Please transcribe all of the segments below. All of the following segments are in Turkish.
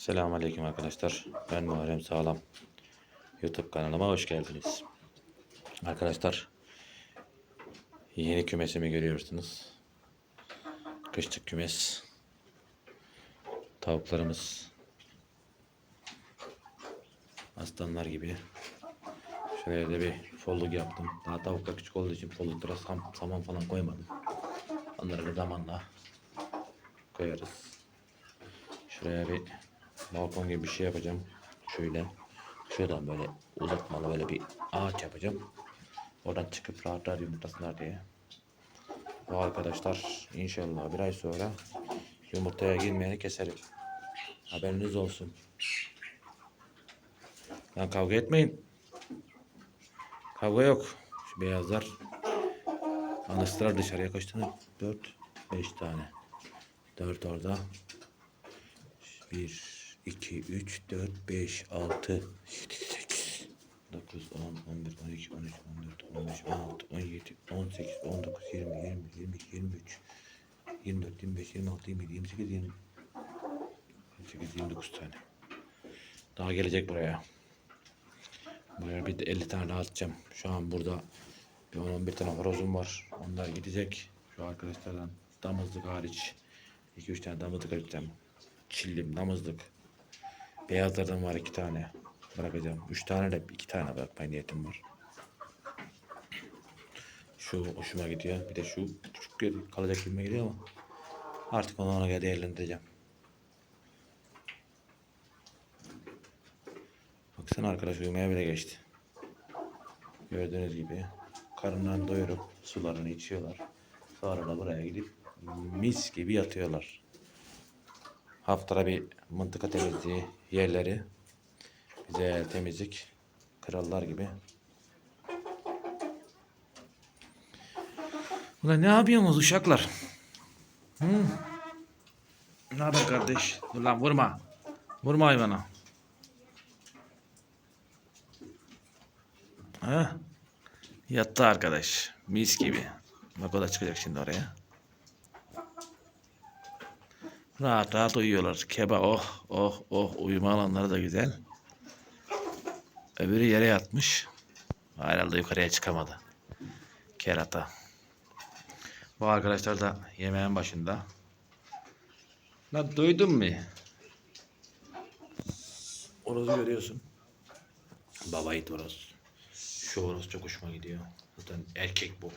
Selamünaleyküm arkadaşlar. Ben Muharrem Sağlam. YouTube kanalıma hoş geldiniz. Arkadaşlar yeni kümesimi görüyorsunuz. Kışlık kümes. Tavuklarımız aslanlar gibi. Şöyle de bir folluk yaptım. Daha tavuklar küçük olduğu için folluklara sam, saman falan koymadım. Onları da zamanla koyarız. Şuraya bir balkon gibi bir şey yapacağım. Şöyle. Şuradan böyle uzatmalı böyle bir ağaç yapacağım. Oradan çıkıp rahat rahat yumurtlasınlar diye. Bu arkadaşlar inşallah bir ay sonra yumurtaya girmeyeni keserim. Haberiniz olsun. Lan kavga etmeyin. Kavga yok. Şu beyazlar anastılar dışarıya kaç tane? 4 5 tane. 4 orada. 1 2 3 4 5 6 7 8 9 10 11 12 13 14 15 16 17 18 19 20 20 22 23 24 25 26 27 28 20 28 29 tane. Daha gelecek buraya. Buraya bir de 50 tane daha atacağım. Şu an burada bir 10-11 tane horozum var. Onlar gidecek. Şu arkadaşlardan damızlık hariç 2-3 tane damızlık atacağım. Çillim, damızlık. Beyazlardan var 2 tane. Bırakacağım. 3 tane de 2 tane bırakmaya niyetim var. Şu hoşuma gidiyor. Bir de şu küçük kalacak gibime geliyor ama artık onu ona göre değerlendireceğim. Baksana arkadaş uyumaya bile geçti. Gördüğünüz gibi karınlarını doyurup sularını içiyorlar. Sonra da buraya gidip mis gibi yatıyorlar. Haftada bir mıntıka temizliği yerleri güzel temizlik krallar gibi. Ulan ne yapıyorsunuz uşaklar? Hı? Ne haber kardeş? Dur lan vurma. Vurma hayvana. Ha? Yattı arkadaş. Mis gibi. Bak o da çıkacak şimdi oraya. Rahat rahat uyuyorlar. Keba oh oh oh uyuma alanları da güzel. Öbürü yere yatmış. Herhalde yukarıya çıkamadı. Kerata. Bu arkadaşlar da yemeğin başında. Lan duydun mu? Orozu görüyorsun. Baba it horoz. Şu horoz çok hoşuma gidiyor. Zaten erkek bu.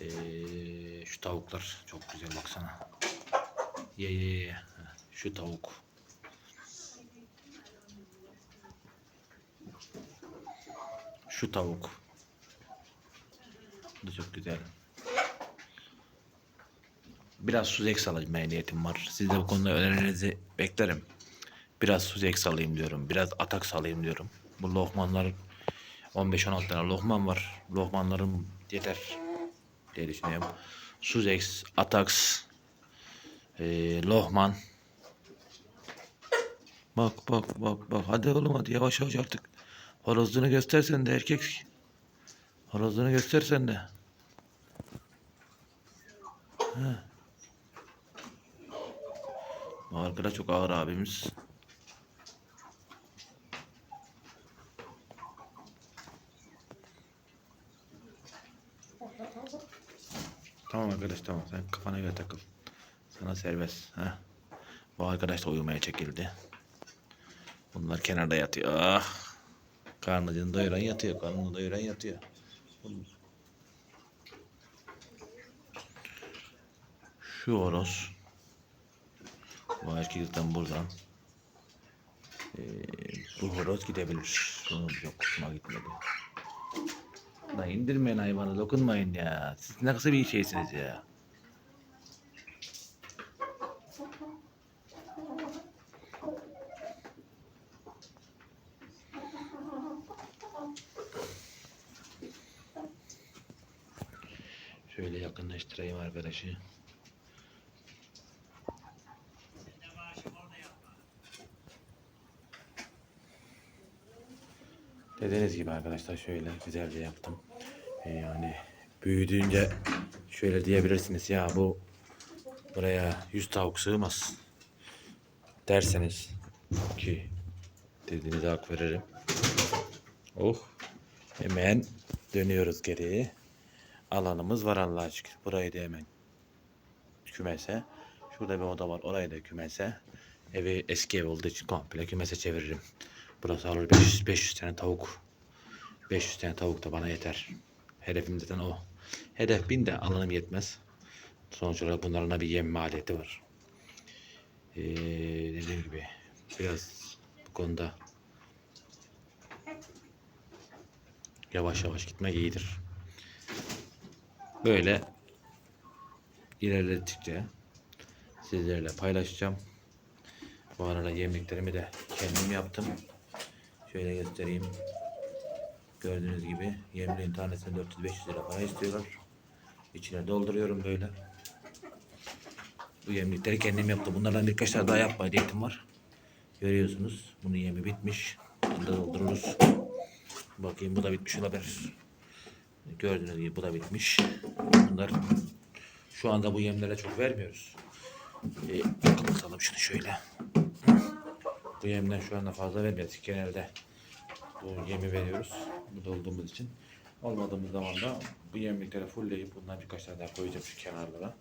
Ee, şu tavuklar çok güzel baksana. Ye ye ye. Şu tavuk. Şu tavuk. Bu da çok güzel. Biraz Suzex almaya niyetim var. Siz de bu konuda önerinizi beklerim. Biraz Suzex alayım diyorum. Biraz Atax alayım diyorum. Bu lohmanlar 15-16 tane lohman var. Lohmanlarım yeter diye düşünüyorum. Suzex, Atax, ee, Lohman. Bak bak bak bak. Hadi oğlum hadi yavaş yavaş artık. Horozluğunu göstersen de erkek. Horozluğunu göstersen de. Ha. Bu arkadaş çok ağır abimiz. Tamam arkadaş tamam sen kafana göre takıl. Sana serbest. Ha. Bu arkadaş da uyumaya çekildi. Bunlar kenarda yatıyor. Ah. Karnını doyuran yatıyor. Karnını doyuran yatıyor. Şu horoz. Bu erkekten buradan. Ee, bu horoz gidebilir. Bunun yok hoşuma gitmedi. Da indirmeyin hayvanı dokunmayın ya. Siz ne nasıl bir şeysiniz ya. Şöyle yakınlaştırayım arkadaşı. Dediğiniz gibi arkadaşlar şöyle güzelce yaptım. Ee, yani büyüdüğünce şöyle diyebilirsiniz ya bu buraya 100 tavuk sığmaz. derseniz ki dediğinize hak veririm. Oh hemen dönüyoruz geriye. Alanımız var Allah'a şükür. Burayı da hemen kümese. Şurada bir oda var. Orayı da kümese. Evi eski ev olduğu için komple kümese çeviririm. Burası alır 500, 500 tane tavuk. 500 tane tavuk da bana yeter. Hedefim zaten o. Hedef bin de alanım yetmez. Sonuç olarak bunların bir yem maliyeti var. Ee, dediğim gibi biraz bu konuda yavaş yavaş gitmek iyidir. Böyle ilerledikçe sizlerle paylaşacağım. Bu arada yemliklerimi de kendim yaptım. Şöyle göstereyim. Gördüğünüz gibi yemliğin tanesini 400-500 lira para istiyorlar. İçine dolduruyorum böyle. Bu yemlikleri kendim yaptım. Bunlardan birkaç tane daha yapma niyetim var. Görüyorsunuz. Bunun yemi bitmiş. Bunu da doldururuz. Bakayım bu da bitmiş olabilir. Gördüğünüz gibi bu da bitmiş. Bunlar şu anda bu yemlere çok vermiyoruz. E, kapatalım şunu şöyle. Bu yemden şu anda fazla vermiyoruz. Genelde bu yemi veriyoruz. Bu dolduğumuz için. Olmadığımız zaman da bu yemlikleri fullleyip bundan birkaç tane daha koyacağım şu kenarlara.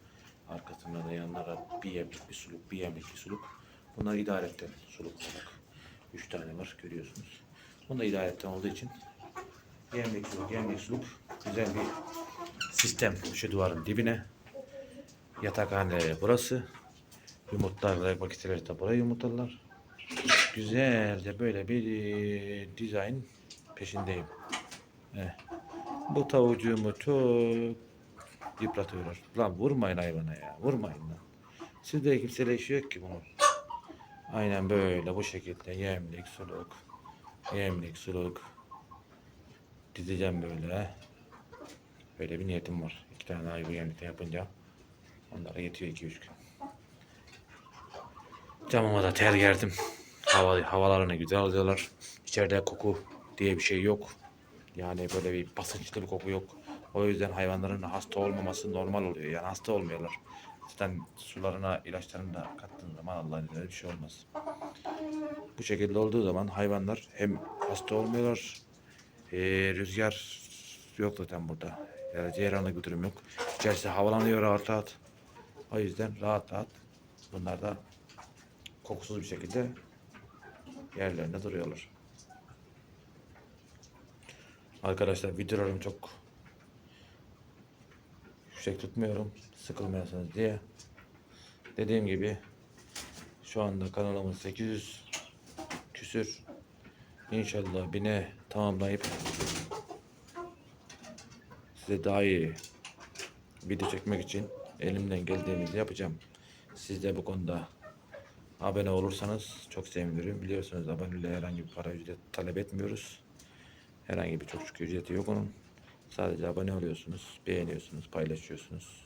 Arkasına da yanlara bir yemlik bir suluk, bir yemlik bir suluk. Bunlar idaretten suluk olarak. Üç tane var görüyorsunuz. Bunlar idaretten olduğu için yemlik suluk, yemlik suluk güzel bir sistem şu duvarın dibine. Yatakhane burası. Yumurtlarla yapmak isterler de buraya yumurtlarlar. Güzelce böyle bir e, dizayn peşindeyim. Eh. Bu tavucuğumu çok yıpratıyorlar. Lan vurmayın hayvana ya. Vurmayın lan. Sizde kimseyle işi yok ki bunun. Aynen böyle bu şekilde yemlik suluk. Yemlik suluk. Dizeceğim böyle. Böyle bir niyetim var. İki tane ay bu yemlikte yapınca. Onlara yetiyor 2-3 gün. Camıma da ter gerdim. Hava, havalarını güzel alıyorlar. İçeride koku diye bir şey yok. Yani böyle bir basınçlı bir koku yok. O yüzden hayvanların hasta olmaması normal oluyor. Yani hasta olmuyorlar. Zaten sularına, ilaçlarını da kattığın zaman Allah'ın izniyle bir şey olmaz. Bu şekilde olduğu zaman hayvanlar hem hasta olmuyorlar, ee, rüzgar yok zaten burada. Yani ceyranlık bir durum yok. İçerisi havalanıyor rahat rahat. O yüzden rahat rahat bunlar da kokusuz bir şekilde yerlerinde duruyorlar. Arkadaşlar videolarım çok yüksek tutmuyorum. Sıkılmayasınız diye. Dediğim gibi şu anda kanalımız 800 küsür. İnşallah bine tamamlayıp size daha iyi video çekmek için elimden geldiğimizi yapacağım. Siz de bu konuda abone olursanız çok sevinirim. Biliyorsunuz aboneliğe herhangi bir para ücret talep etmiyoruz. Herhangi bir çok çok ücreti yok onun. Sadece abone oluyorsunuz, beğeniyorsunuz, paylaşıyorsunuz.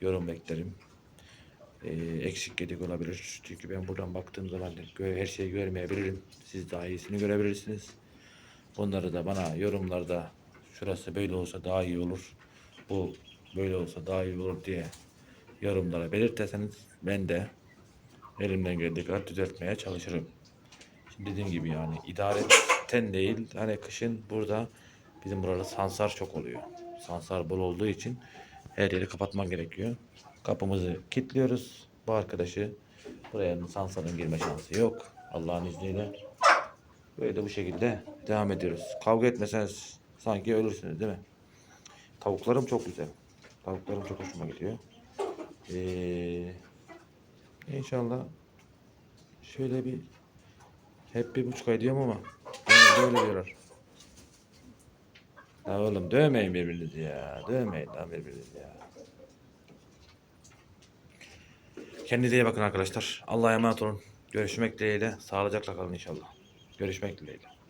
Yorum beklerim. Ee, eksik gedik olabilir. Çünkü ben buradan baktığım zaman her şeyi görmeyebilirim. Siz daha iyisini görebilirsiniz. Bunları da bana yorumlarda şurası böyle olsa daha iyi olur. Bu böyle olsa daha iyi olur diye yorumlara belirterseniz ben de elimden geldiği kadar düzeltmeye çalışırım. Şimdi dediğim gibi yani idaretten değil hani kışın burada bizim burada sansar çok oluyor. Sansar bol olduğu için her yeri kapatman gerekiyor. Kapımızı kilitliyoruz. Bu arkadaşı buraya sansarın girme şansı yok. Allah'ın izniyle. Böyle de bu şekilde devam ediyoruz. Kavga etmeseniz sanki ölürsünüz değil mi? Tavuklarım çok güzel. Tavuklarım çok hoşuma gidiyor. Ee, inşallah şöyle bir hep bir buçuk ay diyorum ama yani böyle diyorlar. Ya oğlum dövmeyin birbirinizi ya. Dövmeyin lan birbirinizi ya. Kendinize iyi bakın arkadaşlar. Allah'a emanet olun. Görüşmek dileğiyle. Sağlıcakla kalın inşallah. Görüşmek dileğiyle.